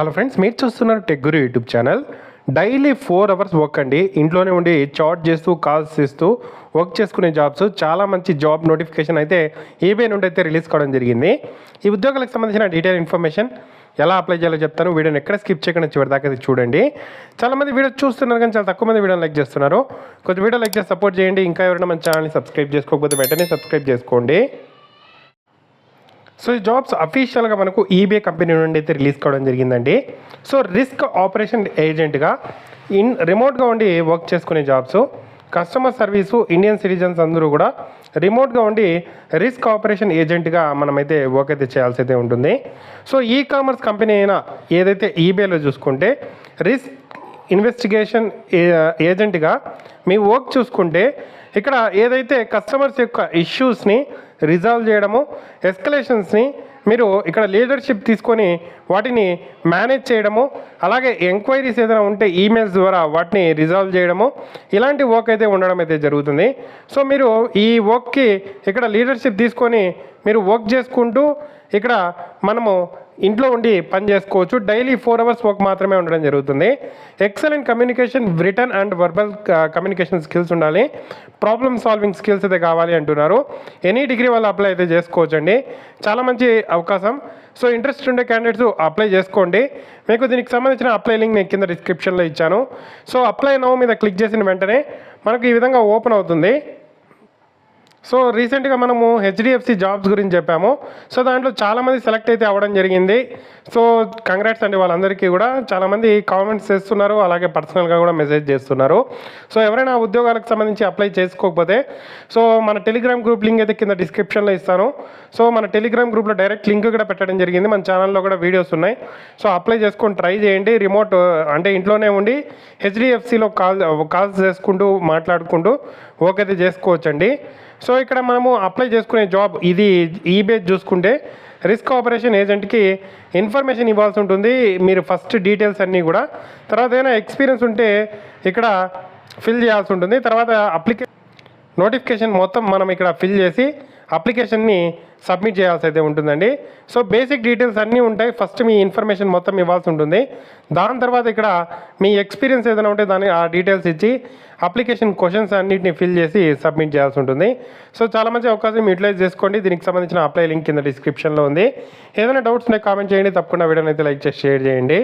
Hello friends మీరు చూస్తున్నారు tech guru YouTube channel. Daily four hours work అండి. ఇంట్లోనే ఉండి చాట్ చేస్తూ కాల్స్ చేస్తూ వర్క్ చేసుకునే జాబ్స్. చాలా మంచి జాబ్ నోటిఫికేషన్ అయితే ఈబే నుండి అయితే రిలీజ్ కావడం జరిగింది. ఈ ఉద్యోగాలకు సంబంధించిన డీటెయిల్ ఇన్ఫర్మేషన్ ఎలా అప్లై చేయాలో చెప్తాను. వీడియోని ఎక్కడ స్కిప్ చేయకుండా చివరి దాకా చూడండి. చాలా మంది వీడియో చూస్తున్నారు కానీ చాలా తక్కువ మంది వీడియోని లైక్ చేస్తున్నారు. కొంచెం వీడియో లైక్ చేసి సపోర్ట్ చేయండి. ఇంకా ఎవరైనా మన ఛానల్ని సబ్స్క్రైబ్ చేసుకోకపోతే వెంటనే సబ్స్క్రైబ్ చేసుకోండి. సో ఈ జాబ్స్ అఫీషియల్గా మనకు ఈబే కంపెనీ నుండి అయితే రిలీజ్ కావడం జరిగిందండి. సో రిస్క్ ఆపరేషన్ ఏజెంట్గా ఇన్ రిమోట్గా ఉండి వర్క్ చేసుకునే jobs customer service Indian citizens అందరూ కూడా రిమోట్గా ఉండి రిస్క్ ఆపరేషన్ ఏజెంట్గా మనమైతే వర్క్ అయితే చేయాల్సి అయితే ఉంటుంది. సో ఈ కామర్స్ కంపెనీ అయినా ఏదైతే ఈబేలో చూసుకుంటే రిస్క్ ఇన్వెస్టిగేషన్ ఏజెంట్గా మీ వర్క్ చూసుకుంటే ఇక్కడ ఏదైతే కస్టమర్స్ యొక్క ఇష్యూస్ని రిజాల్వ్ చేయడము ఎస్కలేషన్స్ని మీరు ఇక్కడ లీడర్షిప్ తీసుకొని వాటిని మేనేజ్ చేయడము అలాగే ఎంక్వైరీస్ ఏదైనా ఉంటే ఈమెయిల్స్ ద్వారా వాటిని రిజాల్వ్ చేయడము ఇలాంటి వర్క్ అయితే ఉండడం అయితే జరుగుతుంది. సో మీరు ఈ వర్క్కి ఇక్కడ లీడర్షిప్ తీసుకొని మీరు వర్క్ చేసుకుంటూ ఇక్కడ మనము ఇంట్లో ఉండి పని చేసుకోవచ్చు. డైలీ ఫోర్ అవర్స్ వర్క్ మాత్రమే ఉండడం జరుగుతుంది. Excellent communication written and verbal communication skills ఉండాలి. ప్రాబ్లమ్ సాల్వింగ్ స్కిల్స్ అయితే కావాలి అంటున్నారు. ఎనీ డిగ్రీ వాళ్ళు అప్లై అయితే చేసుకోవచ్చండి. చాలా మంచి అవకాశం. సో ఇంట్రెస్ట్ ఉండే క్యాండిడేట్స్ అప్లై చేసుకోండి. మీకు దీనికి సంబంధించిన అప్లై లింక్ నేను కింద డిస్క్రిప్షన్లో ఇచ్చాను. సో అప్లై నో మీద క్లిక్ చేసిన వెంటనే మనకు ఈ విధంగా ఓపెన్ అవుతుంది. సో రీసెంట్గా మనము హెచ్డిఎఫ్సి జాబ్స్ గురించి చెప్పాము. సో దాంట్లో చాలామంది సెలెక్ట్ అయితే అవ్వడం జరిగింది. సో కంగ్రాట్స్ అండి వాళ్ళందరికీ కూడా. చాలామంది కామెంట్స్ చేస్తున్నారు అలాగే పర్సనల్గా కూడా మెసేజ్ చేస్తున్నారు. సో ఎవరైనా ఉద్యోగాలకు సంబంధించి అప్లై చేసుకోకపోతే సో మన టెలిగ్రామ్ గ్రూప్ లింక్ అయితే కింద డిస్క్రిప్షన్లో ఇస్తాను. సో మన టెలిగ్రామ్ గ్రూప్లో డైరెక్ట్ లింక్ కూడా పెట్టడం జరిగింది. మన ఛానల్లో కూడా వీడియోస్ ఉన్నాయి. సో అప్లై చేసుకొని ట్రై చేయండి. రిమోట్ అంటే ఇంట్లోనే ఉండి హెచ్డిఎఫ్సిలో కాల్ కాల్స్ చేసుకుంటూ మాట్లాడుకుంటూ ఓకే అయితే చేసుకోవచ్చండి. సో ఇక్కడ మనము అప్లై చేసుకునే జాబ్ ఇది ఈబేజ్ చూసుకుంటే రిస్క్ ఆపరేషన్ ఏజెంట్కి ఇన్ఫర్మేషన్ ఇవ్వాల్సి ఉంటుంది. మీరు ఫస్ట్ డీటెయిల్స్ అన్నీ కూడా. తర్వాత ఏదైనా ఎక్స్పీరియన్స్ ఉంటే ఇక్కడ ఫిల్ చేయాల్సి ఉంటుంది. తర్వాత అప్లికే నోటిఫికేషన్ మొత్తం మనం ఇక్కడ ఫిల్ చేసి అప్లికేషన్ని సబ్మిట్ చేయాల్సి అయితే ఉంటుందండి. సో బేసిక్ డీటెయిల్స్ అన్నీ ఉంటాయి. ఫస్ట్ మీ ఇన్ఫర్మేషన్ మొత్తం ఇవ్వాల్సి ఉంటుంది. దాని తర్వాత ఇక్కడ మీ ఎక్స్పీరియన్స్ ఏదైనా ఉంటే దాని ఆ డీటెయిల్స్ ఇచ్చి అప్లికేషన్ క్వశ్చన్స్ అన్నిటిని ఫిల్ చేసి సబ్మిట్ చేయాల్సి ఉంటుంది. సో చాలా మంచి అవకాశం యూటిలైజ్ చేసుకోండి. దీనికి సంబంధించిన అప్లై లింక్ కింద డిస్క్రిప్షన్లో ఉంది. ఏదైనా డౌట్స్ ఉన్నాయి కామెంట్ చేయండి. తప్పకుండా వీడియోని అయితే లైక్ చేసి షేర్ చేయండి.